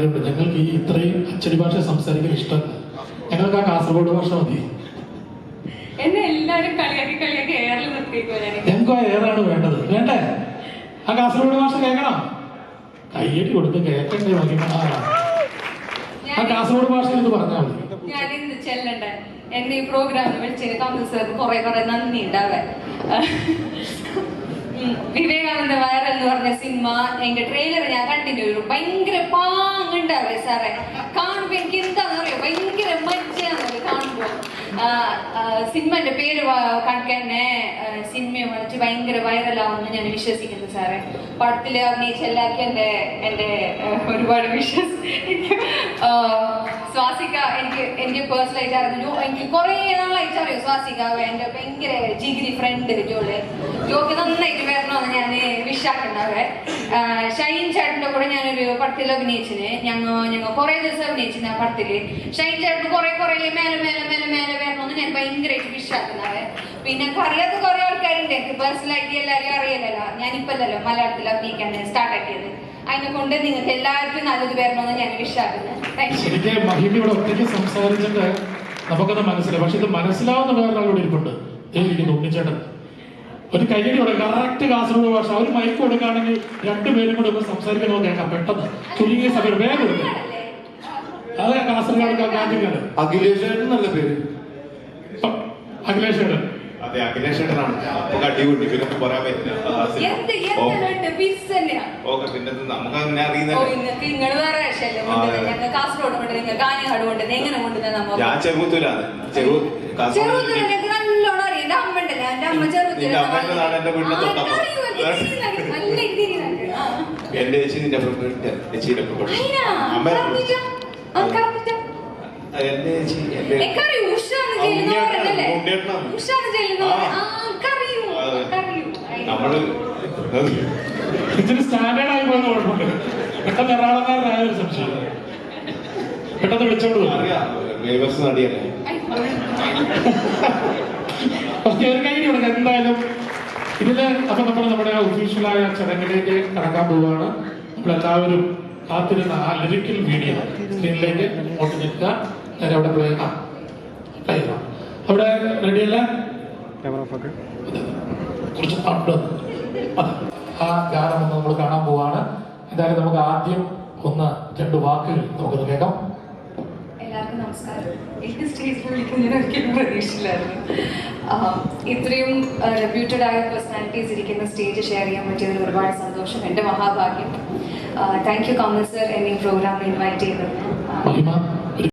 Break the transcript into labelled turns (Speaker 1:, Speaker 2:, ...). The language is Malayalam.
Speaker 1: കാര്യമുണ്ട് ഞങ്ങൾക്ക് ഈ ഇത്രയും അച്ചടി ഭാഷ സംസാരിക്കാൻ ഇഷ്ടമല്ല ഞങ്ങൾക്ക് ആ കാസർഗോഡ് ഭാഷ മതി. ഞങ്ങൾക്ക് ആ ഏതാണ് വേണ്ടത്. വേണ്ടേ? ആ കാസർഗോഡ് ഭാഷ കേൾക്കണം. കയ്യടി കൊടുത്ത് കേൾക്കണ്ടേ മഹിമ ആ. കാസർഗോഡ് ഭാഷ എന്ന് പറഞ്ഞാൽ മതി.
Speaker 2: ചെല്ലണ്ട. എന്നെ ഈ പ്രോഗ്രാമിൽ വിളിച്ചതിന് കമൽ സാർ കുറെ കുറെ നന്ദി ഉണ്ടാവേ വിവേകാനന്ദ വയറൽ എന്ന് പറഞ്ഞ സിനിമ എന്റെ ട്രെയിലർ ഞാൻ കണ്ടിന്യൂ ചെയ്തു ഭയങ്കര പാങ്ങുണ്ടാവേ സാറേ കാണുമ്പോ എനിക്ക് എന്താന്ന് അറിയോ? ഭയങ്കര മജ്ജയാന്ന് കാണുമ്പോ. ആ, ആ, സിനിമന്റെ പേര് കണക്കന്നെ സിനിമ വന്നിട്ട് ഭയങ്കര വൈറലാവുമെന്ന് ഞാൻ വിശ്വസിക്കുന്നു സാറേ പടത്തിൽ അഭിനയിച്ച എല്ലാവർക്കും എന്റെ എന്റെ ആ, ഒരുപാട് വിശ്വസ് ആ, സ്വാസിക എനിക്ക് ആയിട്ട് അറിഞ്ഞു എനിക്ക് കുറെ നാളായിട്ട് അറിയും? സ്വാസികാവ് എന്റെ ഭയങ്കര ജിഗിരി ഫ്രണ്ട് ജോൾ? ജോക്ക് നന്നായിട്ട് വരണമെന്ന് ഞാൻ വിശ്വാക്കുണ്ടാവേ ഷൈൻ ചേട്ടന്റെ കൂടെ ഞാനൊരു പടത്തിൽ അഭിനയിച്ചിന്. ഞങ്ങൾ ഞങ്ങൾ കുറെ ദിവസം അഭിനയിച്ചിന് ആ പടത്തിൽ ഷൈൻ ചേട്ടൻ കുറെ കുറെ മേലെ മേലെ മേലെ മേലെ വരണമെന്ന് ഞാൻ ഭയങ്കരമായിട്ട് വിശ്വാക്കുന്നാവേ പിന്നെ അറിയാത്ത കുറെ ആൾക്കാരുണ്ട്. എനിക്ക് പേഴ്സണലായിട്ട് എല്ലാവരും അറിയില്ലല്ലോ. ഞാനിപ്പല്ലല്ലോ മലയാളത്തിൽ അഭിനയിക്കാൻ സ്റ്റാർട്ട് ആക്കിയത്. അതിനെ കൊണ്ട് നിങ്ങൾക്ക് എല്ലാവർക്കും നല്ലത് വരണമെന്ന് ഞാൻ വിശ്വാസിക്കുന്നു
Speaker 1: ശരിക്കും മഹിമ ഇവിടെ ഒറ്റയ്ക്ക് സംസാരിച്ചിട്ട് നമുക്കത് മനസ്സിലായി. പക്ഷെ ഇത് മനസ്സിലാവുന്ന വേറൊരാൾ ഇവിടെ ഇരിപ്പുണ്ട്. ഇരിക്കുന്നു ഉണ്ണിച്ചേട്ടൻ. ഒരു കൈയടി കൊടുക്കുക കറക്റ്റ് കാസർഗോഡ് ഭാഷ. ഒരു മൈക്ക് കൊടുക്കുകയാണെങ്കിൽ രണ്ടുപേരും കൂടെ ഒന്ന് സംസാരിക്കാൻ കേൾക്കാം. പെട്ടെന്ന്. ചുരുങ്ങിയ സമയം. വേഗം കൊടുക്കുക അതെ കാസർഗോഡ് കാഞ്ഞിക്കാട്
Speaker 3: അഖിലേഷ് നല്ല പേര്?
Speaker 1: അഖിലേഷ്
Speaker 3: അതെ അഖിലേഷ് ഏട്ടനാണ് അപ്പൊ അടിപൊളി പിന്നെ ഒന്നും പറയാൻ പറ്റില്ല.
Speaker 2: എന്ത്
Speaker 3: ഓ,
Speaker 2: എന്ത് ബീച്ച് തന്നെയാ?
Speaker 3: ഓക്കെ പിന്നെ ഇത് നമുക്ക് അങ്ങനെ
Speaker 2: ഓ
Speaker 3: അറിയുന്ന
Speaker 2: ഇങ്ങക്ക് നിങ്ങൾ വേറെ
Speaker 3: അതെ.
Speaker 2: കൊണ്ടുവന്നത് ഞങ്ങൾ കാസർഗോഡ് കൊണ്ടുവന്നത് നിങ്ങൾ കാഞ്ഞങ്ങാട് കൊണ്ടുവന്നത് എങ്ങനെ കൊണ്ടുവന്നത് നമ്മ
Speaker 3: ഞാൻ ചെറുത്തൂരാണ് ചെറു കാസർഗോഡ്
Speaker 2: ചെറുതുരുത്തി എനിക്ക് നല്ലോണം അറിയാം. എന്റെ അമ്മ ഉണ്ടല്ലോ എന്റെ അമ്മ ചെറുതുരുത്തി
Speaker 3: നിന്റെ നാട് എന്റെ വീടിന്റെ തൊട്ടപ്പുറം.
Speaker 2: നല്ല തിരിയുന്നുണ്ട്. ആ.
Speaker 3: എന്റെ ചേച്ചി നിന്റെ ഫ്രണ്ട് ചേച്ചിയുടെ പഠിച്ചു
Speaker 2: അയിനാ,
Speaker 3: അമ്മ
Speaker 2: കറപ്പിച്ച? ആ, കറപ്പിച്ച?
Speaker 3: എന്റെ ചേച്ചി എന്റെ
Speaker 2: എനിക്കറിയൂ,
Speaker 3: ഉണ്ണിയേട്ടനാണ്,
Speaker 2: പോലല്ലേ?
Speaker 3: ഉണ്ണിയേട്ടനാണ്.
Speaker 2: ഉഷാന്ന് ചെല്ലുന്ന
Speaker 3: ആ.
Speaker 2: പോലെ. ആ, എനിക്കറിയൂ,
Speaker 3: അതെ.
Speaker 2: എനിക്കറിയൂ.
Speaker 1: ഇച്ചിരി സ്റ്റാൻഡേർഡ് ആയി പോകുന്ന പെട്ടെന്ന് എറണാകുളക്കാരനായ ഒരു സംശയം പെട്ടെന്ന് വിളിച്ചോണ്ട് ഓക്കെ ഒരു കൈ കൊടുക്കാം എന്തായാലും ഇതിൽ അപ്പൊ നമ്മൾ നമ്മുടെ ഒഫീഷ്യലായ ചടങ്ങിലേക്ക് കടക്കാൻ പോവുകയാണ് നമ്മളെല്ലാവരും കാത്തിരുന്ന ആ ലിറിക്കൽ വീഡിയോ സ്ക്രീനിലേക്ക് ഓട്ട് നിൽക്കുക നേരെ അവിടെ പ്ലേ ആ പ്ലേ ചെയ്യാം അവിടെ റെഡിയല്ല കുറച്ച് പാട്ട് ആ ഗാനം ഒന്ന് നമ്മൾ കാണാൻ പോവാണ്. എന്തായാലും നമുക്ക് ആദ്യം ഒന്ന് രണ്ട് വാക്കുകൾ നമുക്കൊന്ന് കേൾക്കാം.
Speaker 2: എല്ലാവർക്കും നമസ്കാരം. എനിക്ക് സ്റ്റേജിൽ വിളിക്കുന്ന ഞാൻ ഒരിക്കലും പ്രതീക്ഷിച്ചില്ലായിരുന്നു. ഇത്രയും റെപ്യൂട്ടഡ് ആയ പേഴ്സണാലിറ്റീസ് ഇരിക്കുന്ന സ്റ്റേജ് ഷെയർ ചെയ്യാൻ പറ്റിയതിൽ ഒരുപാട് സന്തോഷം. എന്റെ മഹാഭാഗ്യം. താങ്ക് യു കമൽ സർ എന്നെ പ്രോഗ്രാമിൽ ഇൻവൈറ്റ് ചെയ്തതിന്.